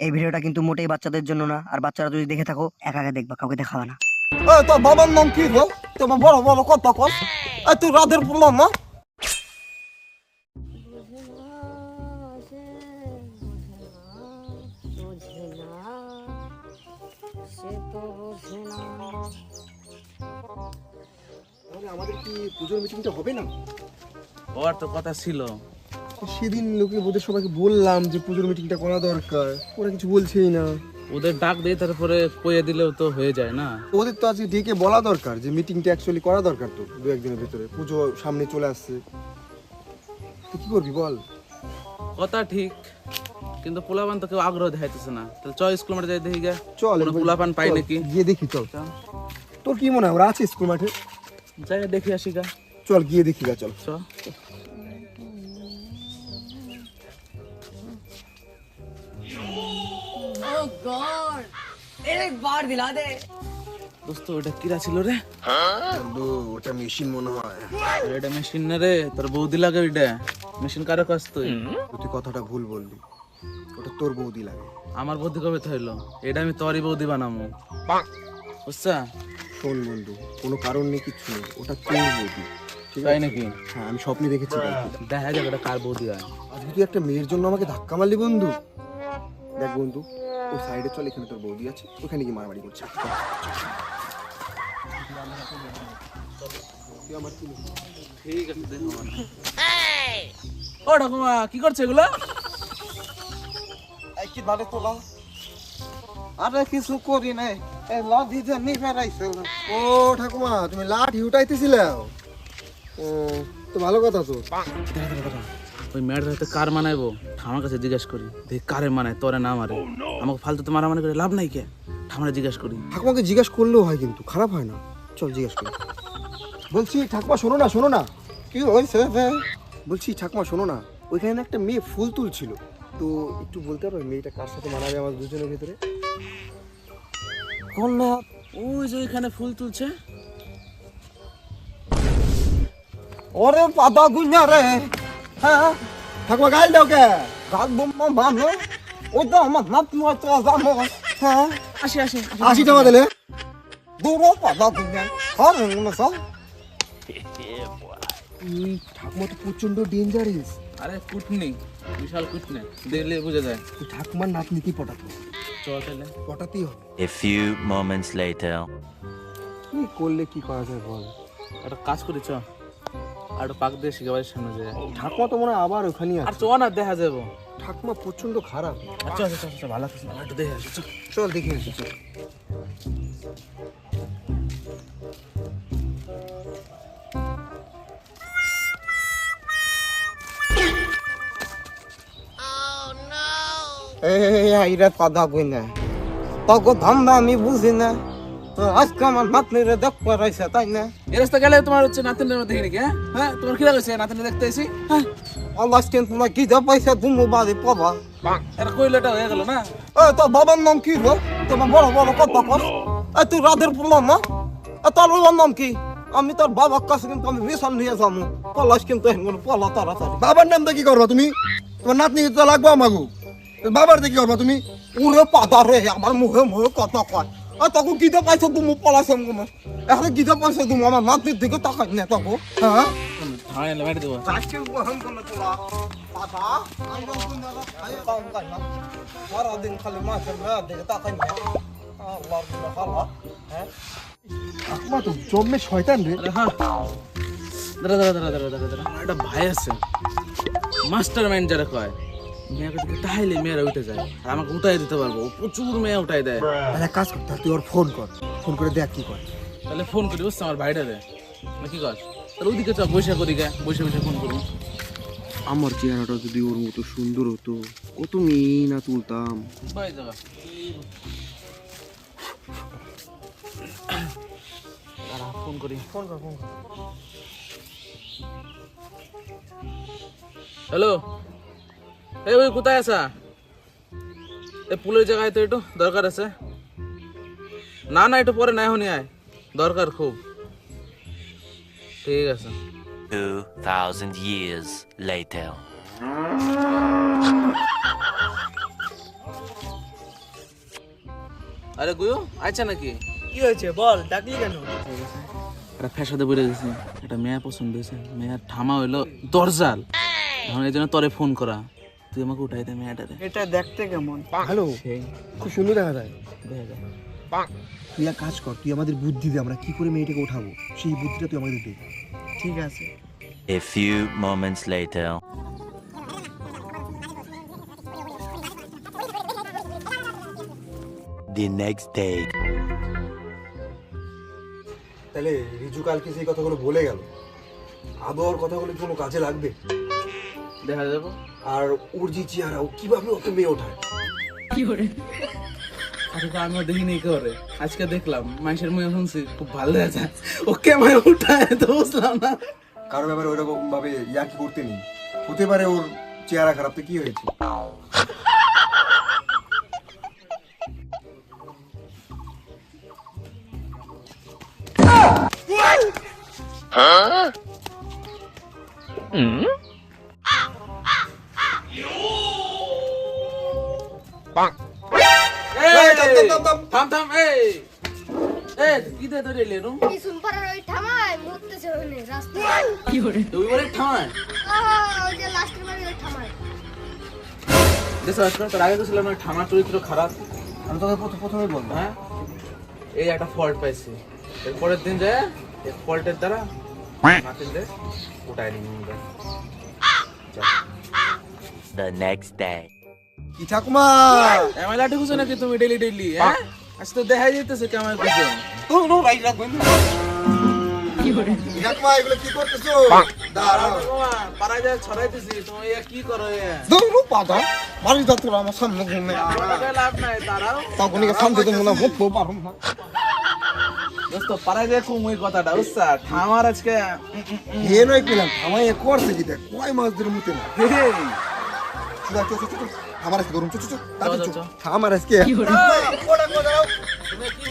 এই ভিডিওটা কিন্তু মোটেই বাচ্চাদের জন্য না। আর বাচ্চারা যদি দেখে থাকো একা একা দেখবা কাউকে দেখাবে না। এ তোর বাবার নাম কি রে তোমার বড় বড় কথা কর এ তুই রাধের বললাম না তাহলে আমাদের কি পুজোর মিটিংটা হবে না? ওর তো কথা ছিল। সেদিন লোকে ওদের সবাইকে বললাম যে পুজোর মিটিংটা করা দরকার। ওরা কিছু বলছেই না। ওদের ডাক দিয়ে তারপরে কয়ে দিলেও তো হয়ে যায় না। ওদের তো আজকে ডেকে বলা দরকার যে মিটিংটা অ্যাকচুয়ালি করা দরকার তো দু একদিনের ভিতরে। পুজো সামনে চলে আসছে। তুই কি করবি বল? কথা ঠিক কিন্তু পোলাপান তো কেউ আগ্রহ দেখাইতেছে না। তাহলে চ স্কুল মাঠে যাই দেখি গে চল কোনো পোলাপান পাই চল, নাকি? গিয়ে দেখি চল। তোর কি মনে হয় ওরা আছে স্কুল মাঠে? যাই দেখি আসি গা। চল গিয়ে দেখি গা চল। চ Oh God! एक बार दिला दे দোস্ত ওটা কিরা ছিল রে বন্ধু ওটা মেশিন মনে হয় আরে এটা মেশিন না রে তোর বৌদি লাগে ওইটা মেশিন কারো কাজ তুই তুই কথাটা ভুল বললি ওটা তোর বৌদি লাগে আমার বৌদি কবে থইলো এটা আমি তোরই বৌদি বানামু বুঝছা শোন বন্ধু কোনো কারণ নেই কিচ্ছু নেই ওটা তোর বৌদি ঠিক তাই আছে? নাকি হ্যাঁ আমি স্বপ্নে দেখেছি বৌদিটা। দেখা যাবে এটা কার বৌদি হয় আজকে তুই একটা মেয়ের জন্য আমাকে ধাক্কা মারলি বন্ধু দেখ বন্ধু ও সাইডে চল এখানে তোর বৌদি আছে ওখানে গিয়ে মারামারি করছে? ঠিক আছে ও ঠাকুমা কি করছে এগুলো? কি বাড়ি তোলা? আরে কিছু করি নাই লদিতে নি ফেরাইছিল ও ঠাকুমা তুমি লাঠি উঠাইতেছিলে? ও তো ভালো কথা তো। ওই মেয়ের হাতে কার মানাইবো? আমার কাছে জিজ্ঞাসা করি, দেখ, কারে মানায়, তোরে না মারে? আমাকে ফালতু তো মারামারি করে লাভ নাই কে? ঠাকুমারে জিজ্ঞাসা করি। ঠাকুমাকে জিজ্ঞাসা করলেও হয় কিন্তু, খারাপ হয় না। চল, জিজ্ঞাসা করি। বলছি, ঠাকুমা, শোনো না শোনো না। কি হয়েছে বলছি, ঠাকুমা, শোনো না, ওইখানে একটা মেয়ে ফুল তুলছিল। তো একটু বলতে পারো মেয়েটা কার সাথে মানাবে আমার দুজনের ভিতরে? কোন? ওই যে ওইখানে ফুল তুলছে। ওরে পাতা গুঞ্জা রে হ্যাঁ? ঠাকুমা গাইল দাও কে? গাল বোম্মা বানো ওই তো আমার নাত মত জানো হ্যাঁ। আসি আসি আশি টাকা দিলে দূর পাতা গুঞ্জা হ্যাঁ মশা এই ঠাকুমা তো প্রচণ্ড ডেঞ্জারিস আরে কুটনি বিশাল কুটনি। দেখলে বুঝে যায়। তুই ঠাকুমার নাতনিকে পটাতো চল তাহলে। পটাতেই হবে। A few moments later. কি করলে কি করা যায় বল? একটা কাজ করি চ। আর পাক দিয়ে শিখে বাড়ির সামনে যায় ঠাকুমা তো মনে হয় আবার ওখানেই আর আছে চ না দেখা যাব ঠাকুমা প্রচণ্ড খারাপ আচ্ছা আচ্ছা আচ্ছা ভালো আছে একটু দেখে আসি চল দেখে আসি চল এই আইরে পাতা গুঞ্জা তক ধান্দা আমি বুঝি না আজকে আমার নাতনিরে দেখ পারাইছে তাই না? এই রাস্তা গেলে তোমার হচ্ছে নাতিনের দেখি নাকি হ্যাঁ? হ্যাঁ তোমার কিরা গেছে নাতিনে দেখতে এসি হ্যাঁ? আল্লাহ স্টেন তোমার কি যা পয়সা তুমি বাড়ি পাবা। এটা কইলেটা হয়ে গেল না? এ তোর বাবার নাম কি রে তোমার বড় বড় কথা কর এ তুই রাধের বললাম না? এ তোর বাবার নাম কি? আমি তোর বাবার কাছে কিন্তু আমি মিশন নিয়ে যাব। পলাশ কিন্তু এখন পলা তাড়াতাড়ি। বাবার নামটা কি করবা তুমি? তোমার নাতনি তো লাগবে আমাগো। বাবার কি করবা তুমি? উড়ে পাতা রে আমার মুখে মুখে কথা কয়। আর তখন গীতা পাইছো তুমি? পলাশে মনে এখন গীতা পাইছো তুমি? আমার নাতির দিকে তাকাই না তখন হ্যাঁ হ্যাঁ সারাদিন খালি মাছের মেয়ের দিকে তাকাই না আল্লাহ আল্লাহ হ্যাঁ ঠাকুমা তো জন্মে শয়তান রে। হ্যাঁ দাঁড়া দাঁড়া দাঁড়া দাঁড়া দাঁড়া দাঁড়া একটা ভাই আছে। মাস্টার মাইন্ড যারা কয়। মেয়েকে দিকে তাহলে মেয়েরা উঠে যায়। আর আমাকে উঠাই দিতে পারব ও প্রচুর মেয়ে উঠাই দেয়। তাহলে এক কাজ করতে তুই ওর ফোন কর ফোন করে দেখ কি করে। তাহলে ফোন করি বুঝছ আমার না কি কর তাহলে ওইদিকে চ বৈশা করি গে বসে বসে ফোন করব। আমার চেহারাটা যদি ওর মতো সুন্দর হতো কত মেয়ে না তুলতাম। বাই যাবা ফোন করি। ফোন কর ফোন কর। হ্যালো? এই ওই কোথায় আছা? এই পুলের জায়গায় তো একটু দরকার আছে। না না একটু পরে না এখনই আয়। দরকার খুব। ঠিক আছে। 2,000 years later. আরে গুয়ো আচ্ছা নাকি? কি হয়েছে? বল ডাকলি কেন? একটা ফ্যাসাদে বেড়ে গেছে একটা মেয়া পছন্দ হয়েছে। মেয়ার ঠামা হইল দরজাল। এখন এই জন্য তরে ফোন করা। তুই আমাকে উঠাই দে মেয়াটারে। এটা দেখতে কেমন? হ্যালো সেই। খুব সুন্দর দেখা যায়। দেখা যায়। তুই এক কাজ কর তুই আমাদের বুদ্ধি দে আমরা কি করে মেয়েটাকে উঠাবো? সেই বুদ্ধিটা তুই আমাদের দে। ঠিক আছে। A few moments later. The next day. তাহলে রিজু কালকে সেই কথাগুলো বলে গেল। আদর কথাগুলো কোনো কাজে লাগবে? দেখা যাব। আর ওর যে চেহারা ও কীভাবে ওকে মেয়ে ওঠায়? আচ্ছা তো আমিও দেখিনি করে। আজকে দেখলাম মানুষের মেয়ে শুনছি খুব ভালো দেখা ও কেমন উঠায় তো বুঝলাম না। কারও ব্যাপারে ওইরকম ভাবে ইয়াকি করতে নেই। হতে পারে ওর চেহারা খারাপ তো কি হয়েছে? এই, থাম, থাম, থাম, থাম। থাম থাম এই! এই কি দে ধরে এলে রুম এই সুনপাড়ার ওই ঠামায় মরতেছে ওখানে রাস্তায়। তুই বলে? আহা, ওই যে লাস্টের বাড়ি ওই ঠামায়। দেশ আজকাল তোর আগে তো ছিলাম ওই ঠামার চরিত্র খারাপ। আমি তোকে প্রথম- প্রথমেই বলব হ্যাঁ? এই একটা ফল্ট পাইছি। এর পরের দিন যায় এই ফল্টের দ্বারা নাতিন দে উঠায় নি মুন্ডা The next day. কি ঠাকুমা এমএল লাঠি খুঁজো নাকি তুমি ডেলি ডেলি হ্যাঁ? আজ তো দেখাই যেতেছে কেমন খুঁজো তোর রাইট রাখবেন ঠাকুমা এগুলো কি করতেছো? দাঁড়াও। পাড়ায় যায় ছড়াইতেছি। তুমি এ কি করো এ? দৌড়ু পাতা বাড়ি যা তোরা আমার সামনে ঘুমে লাভ নাই তারাও তখন সামনে তো মনে হতো পারো না। দোস্ত পাড়ায় যায় ওই কথাটা ঠামার আজকে নয় আমার এ করছে কি দেখ কয় মাস ধরে মুতে না। আমার আজকে গরম চো চো চো তাড়াতাড়ি চো, চো চো। আমার আজকে কি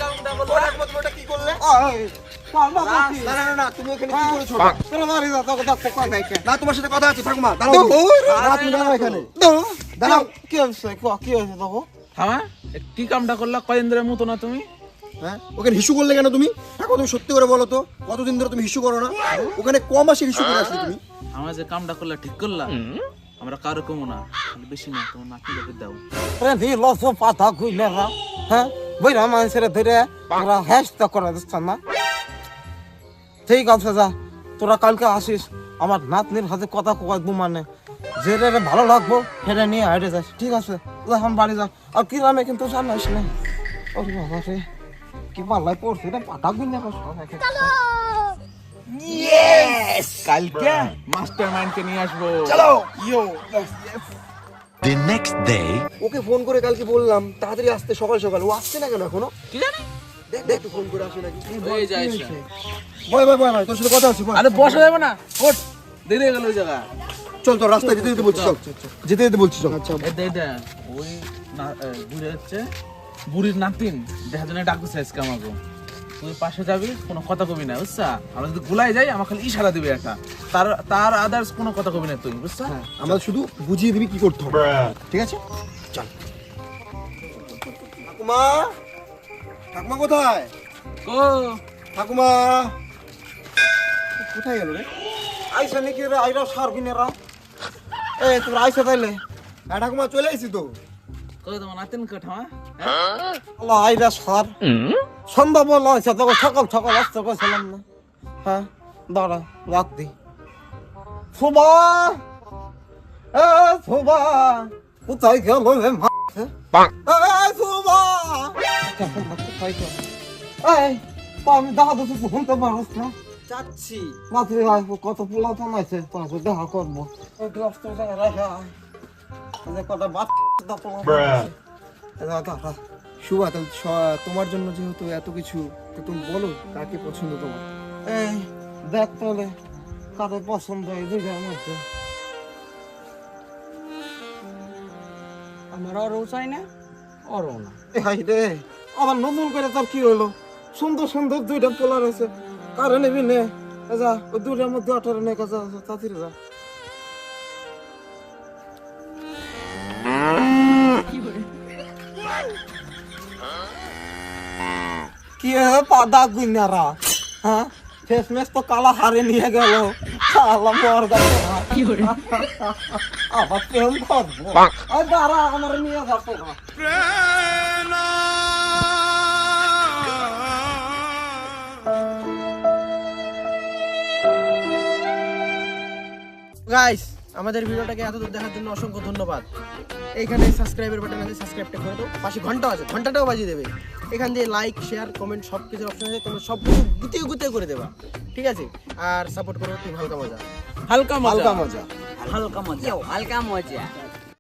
কামটা বললা? কি তোমার সাথে কথা আছে ঠাকুমা দাঁড়াও। হয়েছে হয়েছে দেখো। কামটা করলা? কয়দিন ধরে মতো না তুমি? হ্যাঁ? ওখানে হিসু করলে কেন তুমি? সত্যি করে বলো তো কতদিন ধরে তুমি হিসু করো না? ওখানে ক মাসে হিসু করে আসলে তুমি? আমার যে কামটা করলা ঠিক করলা? আমরা কারও কমো না খালি বেশি না তোমার নাতি লোকের দাও। লস পাতা না হ্যাঁ? বইরা মানুষের ধরে তোরা হ্যাস্ট করে দিচ্ছ না। ঠিক আছে যা। তোরা কালকে আসিস আমার নাতনির হাতে কথা কয় দু মানে। যেটা রে ভালো লাগবো সেটা নিয়ে হাইটে যাস। ঠিক আছে এখন বাড়ি যা। আর কি গ্রামে কিন্তু জানাইস না ওরে বাবা রে কি পাল্লাই পড়ছে রে পাতা গুনে কালকে মাস্টার মাইন্ডকে নিয়ে আসব। The next day. ওকে ফোন করে কালকে বললাম তাড়াতাড়ি আসতে সকাল সকাল। ও আসছে না কেন এখনও? কি জানি? দেখ দেখ ফোন করে আসে নাকি। এই যাই বয় বয় বয় বয় তোর সাথে কথা আছে আরে বসা যাবে না। ওঠ। দেরি গেল ওই জায়গা। চল চল রাস্তায় যেতে যেতে বলছি চল যেতে যেতে বলছি চল। আচ্ছা এই দে দে। ওই বুড়ির নাতিন। দেখা জন্য ডাকছে আজকে আমাকে। তুই পাশে যাবি কোনো কথা কবি না বুঝছা? আমরা যদি গুলাই যাই আমার খালি ইশারা দিবি একটা। তার তার আদার্স কোনো কথা কবি না তুই বুঝছা? আমরা শুধু বুঝিয়ে দিবি কি করতে হবে। ঠিক আছে? চল। ঠাকুমা ঠাকুমা কোথায়? ও ঠাকুমা কোথায় গেল রে? আইসা নাকি রে আইরা সার কিনেরা এ তোরা আইসা তাইলে। হ্যাঁ ঠাকুমা চলে এসেছি তো। কই তোমার নাতিন কাঠা আল্লাহ আইরা সার। সন্ধ্যা বল আইসা তোকে সকাল সকাল আসতে কইছিলাম না। হ্যাঁ দাঁড়া রাত দি। সুবা এ সুবা কোথায় গেল রে এ সুবা কোথায় গেল এই তো আমি দেখা তো তুই শুনতে পারস না? যাচ্ছি। মাত্র কত পোলা তো নাইছে তারপর দেখা করব। ওই গ্লাস তো রাখা। কটা পোলা দাঁড়া শুভা তোমার জন্য যেহেতু এত কিছু তো তুমি বলো কাকে পছন্দ তোমার? এই দেখ তাহলে কাদের পছন্দ এই দুইটার মধ্যে। আমার আরও চাই না অরো না। হাই রে আবার নতুন করে তার কি হলো? সুন্দর সুন্দর দুইটা পোলা রয়েছে কারে নিবি নে? এ যা ওই দুইটার মধ্যে আঠারো নে কাজা তাড়াতাড়ি যা। কি হে পাদা গুইনারা হ্যাঁ শেষমেশ তো কালা হারে নিয়ে গেল। শালা মর গেছে আবার প্রেম করব। আর দাঁড়া আমার নিয়ে যাব গাইস আমাদের ভিডিওটাকে এত দূর দেখার জন্য অসংখ্য ধন্যবাদ। এইখানে সাবস্ক্রাইবের বাটন আছে সাবস্ক্রাইবটা করে দাও। পাশে ঘণ্টা আছে ঘন্টাটাও বাজিয়ে দেবে। এখান দিয়ে লাইক শেয়ার কমেন্ট সব কিছুর অপশন আছে তোমরা সব কিছু গুতিয়ে গুতিয়ে করে দেবা। ঠিক আছে? আর সাপোর্ট করো টিম হালকা মজা। হালকা হালকা মজা মজা। হালকা মজা। হালকা মজা।